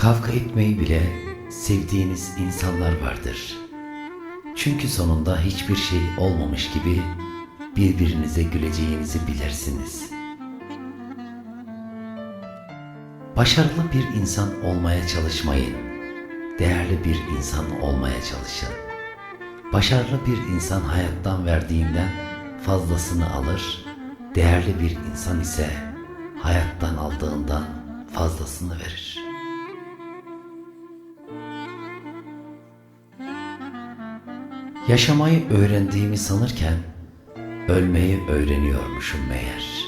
Kavga etmeyi bile sevdiğiniz insanlar vardır. Çünkü sonunda hiçbir şey olmamış gibi birbirinize güleceğinizi bilirsiniz. Başarılı bir insan olmaya çalışmayın. Değerli bir insan olmaya çalışın. Başarılı bir insan hayattan verdiğinden fazlasını alır. Değerli bir insan ise hayattan aldığından fazlasını verir. Yaşamayı öğrendiğimi sanırken ölmeyi öğreniyormuşum meğer.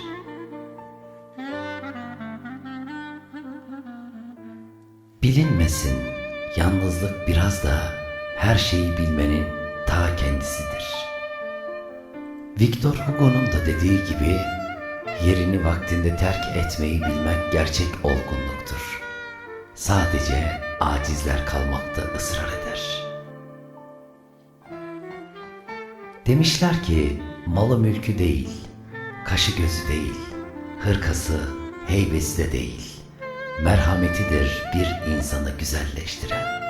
Bilinmesin, yalnızlık biraz da her şeyi bilmenin ta kendisidir. Victor Hugo'nun da dediği gibi yerini vaktinde terk etmeyi bilmek gerçek olgunluktur. Sadece acizler kalmakta ısrar eder. Demişler ki malı mülkü değil, kaşı gözü değil, hırkası, heybesi de değil. Merhametidir bir insanı güzelleştiren.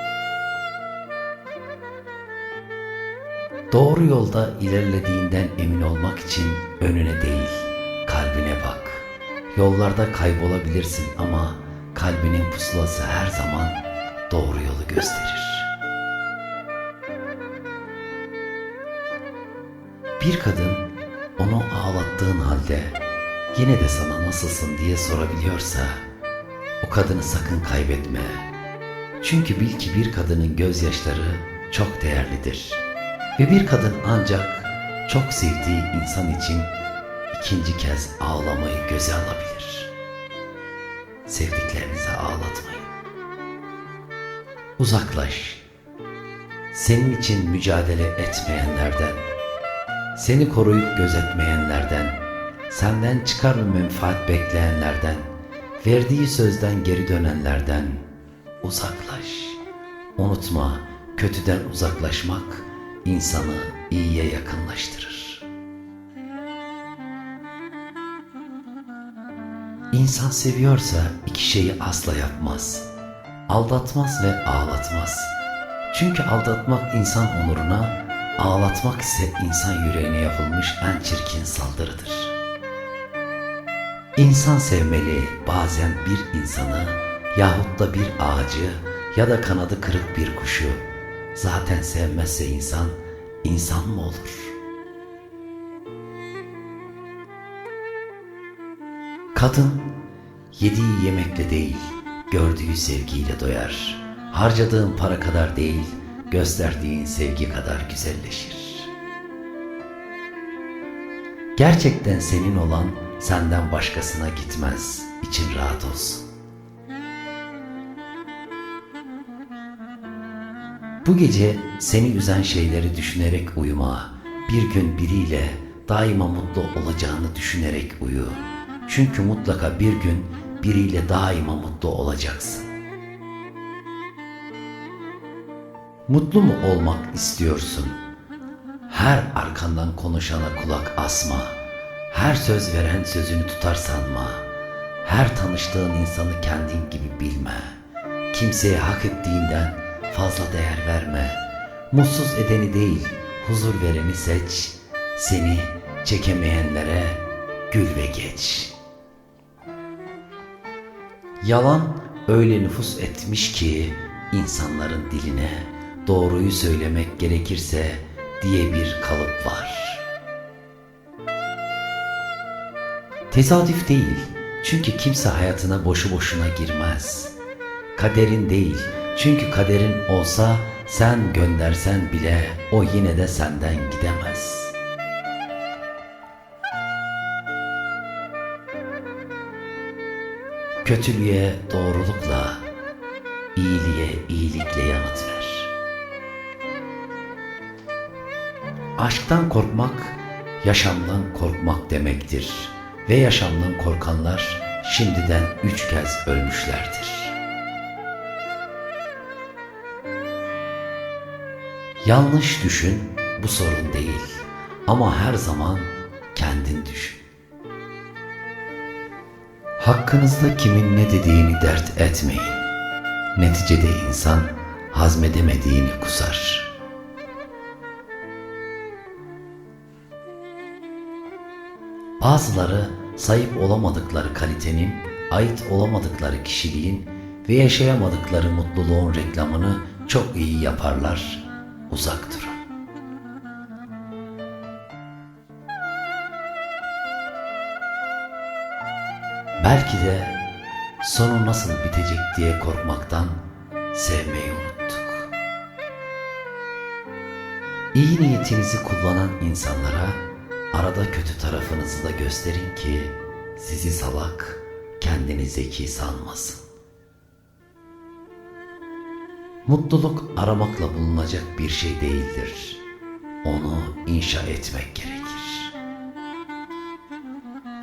Doğru yolda ilerlediğinden emin olmak için önüne değil, kalbine bak. Yollarda kaybolabilirsin ama kalbinin pusulası her zaman doğru yolu gösterir. Bir kadın onu ağlattığın halde yine de sana nasılsın diye sorabiliyorsa o kadını sakın kaybetme. Çünkü bil ki bir kadının gözyaşları çok değerlidir. Ve bir kadın ancak çok sevdiği insan için ikinci kez ağlamayı göze alabilir. Sevdiklerinizi ağlatmayın. Uzaklaş. Senin için mücadele etmeyenlerden, seni koruyup gözetmeyenlerden, senden çıkar ve menfaat bekleyenlerden, verdiği sözden geri dönenlerden uzaklaş. Unutma, kötüden uzaklaşmak insanı iyiye yakınlaştırır. İnsan seviyorsa iki şeyi asla yapmaz. Aldatmaz ve ağlatmaz. Çünkü aldatmak insan onuruna, ağlatmak ise insan yüreğine yapılmış en çirkin saldırıdır. İnsan sevmeli bazen bir insanı yahut da bir ağacı ya da kanadı kırık bir kuşu. Zaten sevmezse insan, insan mı olur? Kadın yediği yemekle değil, gördüğü sevgiyle doyar. Harcadığın para kadar değil, gösterdiğin sevgi kadar güzelleşir. Gerçekten senin olan senden başkasına gitmez. İçin rahat olsun. Bu gece seni üzen şeyleri düşünerek uyuma. Bir gün biriyle daima mutlu olacağını düşünerek uyu. Çünkü mutlaka bir gün biriyle daima mutlu olacaksın. Mutlu mu olmak istiyorsun? Her arkandan konuşana kulak asma. Her söz veren sözünü tutar sanma. Her tanıştığın insanı kendin gibi bilme. Kimseye hak ettiğinden fazla değer verme. Mutsuz edeni değil, huzur vereni seç. Seni çekemeyenlere gül ve geç. Yalan öyle nüfus etmiş ki insanların diline doğruyu söylemek gerekirse diye bir kalıp var. Tesadüf değil. Çünkü kimse hayatına boşu boşuna girmez. Kaderin değil. Çünkü kaderin olsa sen göndersen bile o yine de senden gidemez. Kötülüğe doğrulukla, iyiliğe iyilikle yanıt ver. Aşktan korkmak, yaşamdan korkmak demektir. Ve yaşamdan korkanlar şimdiden üç kez ölmüşlerdir. Yanlış düşün, bu sorun değil. Ama her zaman kendin düşün. Hakkınızda kimin ne dediğini dert etmeyin. Neticede insan hazmedemediğini kusar. Bazıları sahip olamadıkları kalitenin, ait olamadıkları kişiliğin ve yaşayamadıkları mutluluğun reklamını çok iyi yaparlar. Uzak durun. Belki de sonu nasıl bitecek diye korkmaktan sevmeyi unuttuk. İyi niyetinizi kullanan insanlara arada kötü tarafınızı da gösterin ki sizi salak, kendini zeki sanmasın. Mutluluk aramakla bulunacak bir şey değildir. Onu inşa etmek gerekir.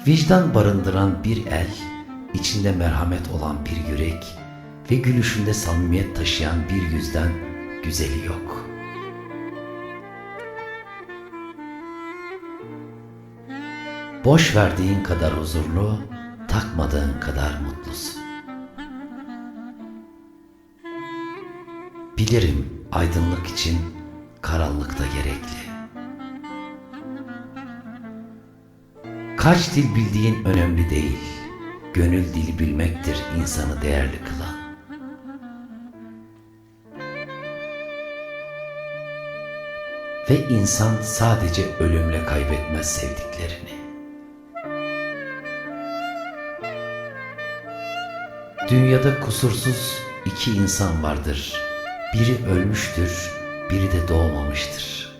Vicdan barındıran bir el, içinde merhamet olan bir yürek ve gülüşünde samimiyet taşıyan bir yüzden güzeli yok. Boş verdiğin kadar huzurlu, takmadığın kadar mutlusun. Bilirim aydınlık için karanlık da gerekli. Kaç dil bildiğin önemli değil. Gönül dili bilmektir insanı değerli kılan. Ve insan sadece ölümle kaybetmez sevdiklerini. Dünyada kusursuz iki insan vardır. Biri ölmüştür, biri de doğmamıştır.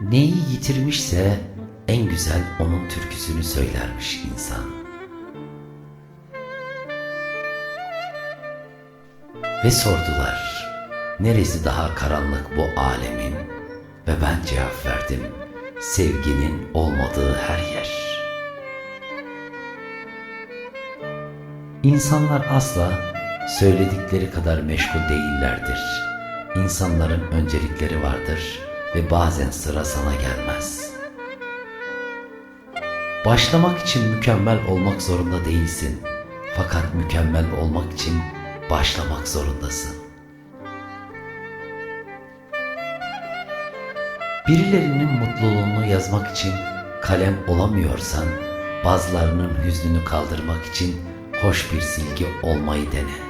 Neyi yitirmişse en güzel onun türküsünü söylermiş insan. Ve sordular, neresi daha karanlık bu alemin? Ve ben cevap verdim, sevginin olmadığı her yer. İnsanlar asla söyledikleri kadar meşgul değillerdir. İnsanların öncelikleri vardır ve bazen sıra sana gelmez. Başlamak için mükemmel olmak zorunda değilsin. Fakat mükemmel olmak için başlamak zorundasın. Birilerinin mutluluğunu yazmak için kalem olamıyorsan, bazılarının hüznünü kaldırmak için hoş bir silgi olmayı dene.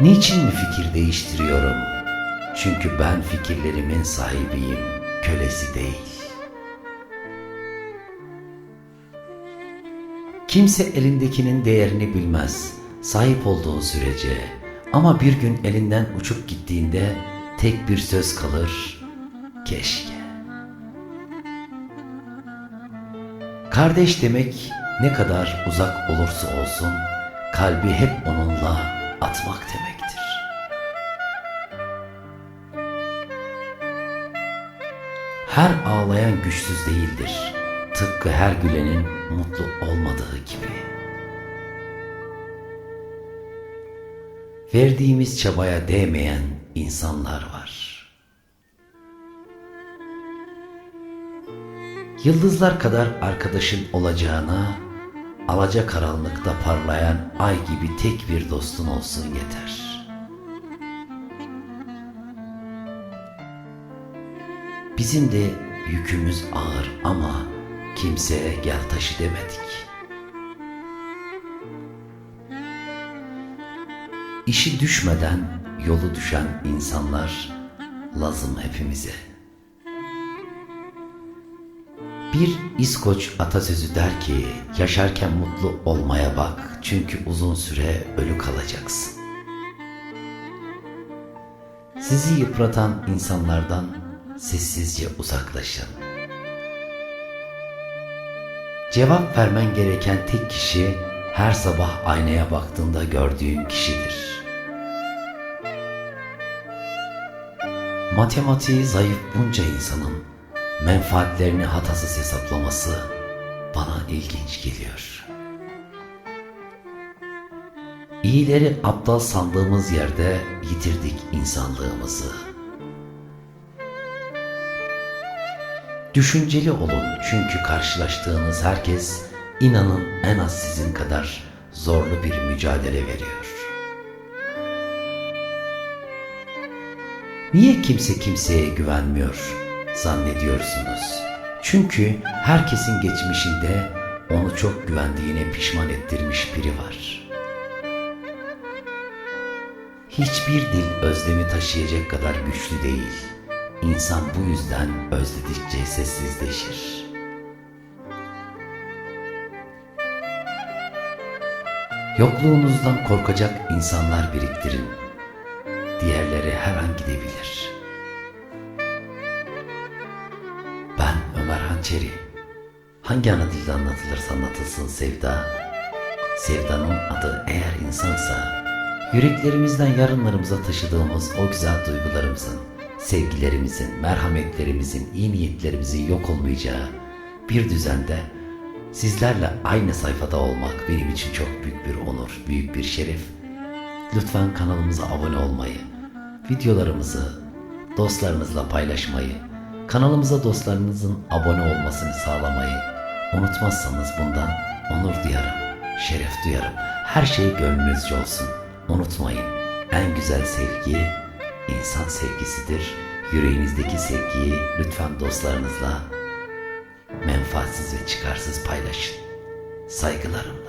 Niçin mi fikir değiştiriyorum? Çünkü ben fikirlerimin sahibiyim, kölesi değil. Kimse elindekinin değerini bilmez, sahip olduğu sürece. Ama bir gün elinden uçup gittiğinde tek bir söz kalır, keşke. Kardeş demek ne kadar uzak olursa olsun kalbi hep onunla atmak demektir. Her ağlayan güçsüz değildir. Tıpkı her gülenin mutlu olmadığı gibi. Verdiğimiz çabaya değmeyen insanlar var. Yıldızlar kadar arkadaşın olacağına, alaca karanlıkta parlayan ay gibi tek bir dostun olsun yeter. Bizim de yükümüz ağır ama kimseye gel taşı demedik. İşi düşmeden yolu düşen insanlar lazım hepimize.'' Bir İskoç atasözü der ki, yaşarken mutlu olmaya bak çünkü uzun süre ölü kalacaksın. Sizi yıpratan insanlardan sessizce uzaklaşın. Cevap vermen gereken tek kişi her sabah aynaya baktığında gördüğün kişidir. Matematiği zayıf bunca insanın menfaatlerini hatasız hesaplaması bana ilginç geliyor. İyileri aptal sandığımız yerde yitirdik insanlığımızı. Düşünceli olun çünkü karşılaştığınız herkes inanın en az sizin kadar zorlu bir mücadele veriyor. Niye kimse kimseye güvenmiyor zannediyorsunuz? Çünkü herkesin geçmişinde onu çok güvendiğine pişman ettirmiş biri var. Hiçbir dil özlemi taşıyacak kadar güçlü değil. İnsan bu yüzden özledikçe sessizleşir. Yokluğunuzdan korkacak insanlar biriktirin. Diğerleri her an gidebilir. Hançeri. Hangi ana dilde anlatılırsa anlatılsın sevda, sevdanın adı eğer insansa, yüreklerimizden yarınlarımıza taşıdığımız o güzel duygularımızın, sevgilerimizin, merhametlerimizin, iyi niyetlerimizin yok olmayacağı bir düzende sizlerle aynı sayfada olmak benim için çok büyük bir onur, büyük bir şeref. Lütfen kanalımıza abone olmayı, videolarımızı dostlarınızla paylaşmayı, kanalımıza dostlarınızın abone olmasını sağlamayı unutmazsanız bundan onur duyarım, şeref duyarım. Her şey gönlünüzce olsun. Unutmayın, en güzel sevgi insan sevgisidir. Yüreğinizdeki sevgiyi lütfen dostlarınızla menfaatsiz ve çıkarsız paylaşın. Saygılarımla.